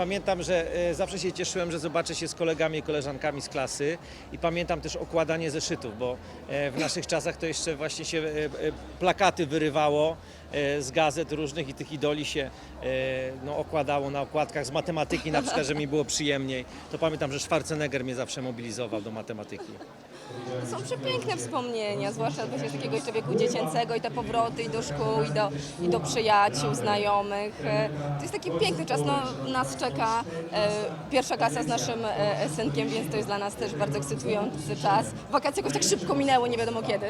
Pamiętam, że e, zawsze się cieszyłem, że zobaczę się z kolegami i koleżankami z klasy i pamiętam też okładanie zeszytów, bo e, w naszych czasach to jeszcze właśnie się e, plakaty wyrywało z gazet różnych i tych idoli się no, okładało na okładkach z matematyki na przykład, że mi było przyjemniej. To pamiętam, że Schwarzenegger mnie zawsze mobilizował do matematyki. Są przepiękne wspomnienia, zwłaszcza właśnie takiego jeszcze wieku dziecięcego i te powroty i do szkół, i do, i do przyjaciół, znajomych. E, To jest taki piękny czas. No, nas czeka e, pierwsza klasa z naszym e, synkiem, więc to jest dla nas też bardzo ekscytujący czas. Wakacje jakoś tak szybko minęły, nie wiadomo kiedy.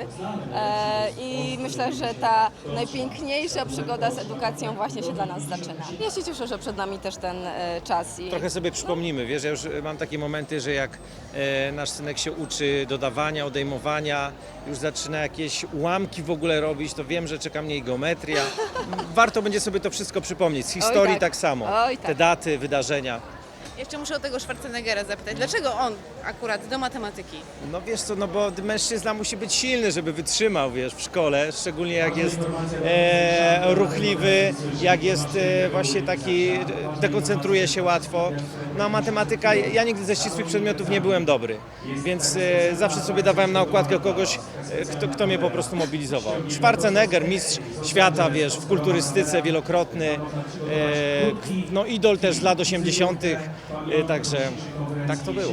I myślę, że ta najpiękniejsza przygoda z edukacją właśnie się dla nas zaczyna. Ja się cieszę, że przed nami też ten czas. I... Trochę sobie przypomnimy, wiesz, ja już mam takie momenty, że jak nasz synek się uczy dodawania, odejmowania, już zaczyna jakieś ułamki w ogóle robić, to wiem, że czeka mnie i geometria. Warto będzie sobie to wszystko przypomnieć. Z historii tak. tak. samo. Oj, tak. Te daty, wydarzenia. Jeszcze muszę o tego Schwarzeneggera zapytać. Dlaczego on akurat do matematyki? No wiesz co, no bo mężczyzna musi być silny, żeby wytrzymał, wiesz, w szkole, szczególnie jak jest e, ruchliwy, jak jest e, właśnie taki, e, dekoncentruje się łatwo. No a matematyka, ja nigdy ze ścisłych przedmiotów nie byłem dobry, więc e, zawsze sobie dawałem na okładkę kogoś, kto, kto mnie po prostu mobilizował. Schwarzenegger, mistrz świata, wiesz, w kulturystyce wielokrotny, no idol też z lat 80., e, także tak to było.